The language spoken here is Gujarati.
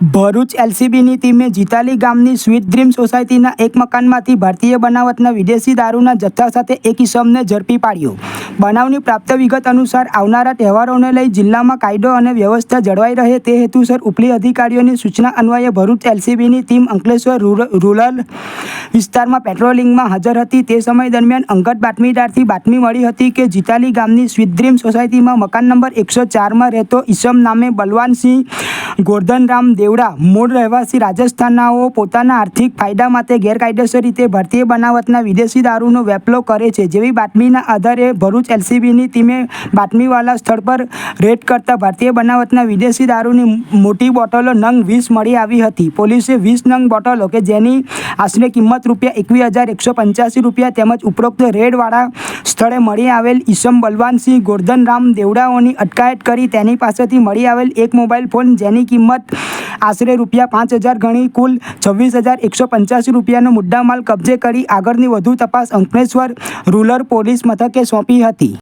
ભરૂચ એલસીબીની ટીમે જીતાલી ગામની સ્વીટ ડ્રીમ સોસાયટીના એક મકાનમાંથી ભારતીય બનાવટના વિદેશી દારૂના જથ્થા સાથે એક ઇસમને ઝડપી પાડ્યો. બનાવની પ્રાપ્ત વિગત અનુસાર આવનારા તહેવારોને લઈ જિલ્લામાં કાયદો અને વ્યવસ્થા જળવાઈ રહે તે હેતુસર ઉપલી અધિકારીઓની સૂચના અન્વયે ભરૂચ એલસીબીની ટીમ અંકલેશ્વર રૂર- રૂરલ વિસ્તારમાં પેટ્રોલિંગમાં હાજર હતી. તે સમય દરમિયાન અંગત બાતમીદારથી બાતમી મળી હતી કે જીતાલી ગામની સ્વીટ ડ્રીમ સોસાયટીમાં મકાન નંબર એકસો ચારમાં રહેતો ઈસમ નામે બલવાનસિંહ ગોરધનરામ દેવડા મૂળ રહેવાસી રાજસ્થાનનાઓ પોતાના આર્થિક ફાયદા માટે ગેરકાયદેસર રીતે ભારતીય બનાવટના વિદેશી દારૂનો વેપલો કરે છે. જેવી બાતમીના આધારે ભરૂચ એલસીબીની ટીમે બાતમીવાલા સ્થળ પર રેડ કરતા ભારતીય બનાવટના વિદેશી દારૂની મોટી બોટલો નંગ વીસ મળી આવી હતી. પોલીસે વીસ નંગ બોટલો કે જેની આશરે કિંમત રૂપિયા એકવીસ હજાર એકસો પંચ્યાસી રૂપિયા તેમજ ઉપરોક્ત રેડવાળા સ્થળે મળી આવેલ ઈસમ બલવાનસિંહ ગોરધનરામ દેવડાઓની અટકાયત કરી તેની પાસેથી મળી આવેલ એક મોબાઈલ ફોન જેની કિંમત આશરે રૂપિયા પાંચ હજાર ગણી કુલ છવ્વીસ હજાર એકસો પંચ્યાસી રૂપિયાનો મુદ્દામાલ કબજે કરી આગળની વધુ તપાસ અંકલેશ્વર રૂરલ પોલીસ મથકે સોંપી હતી.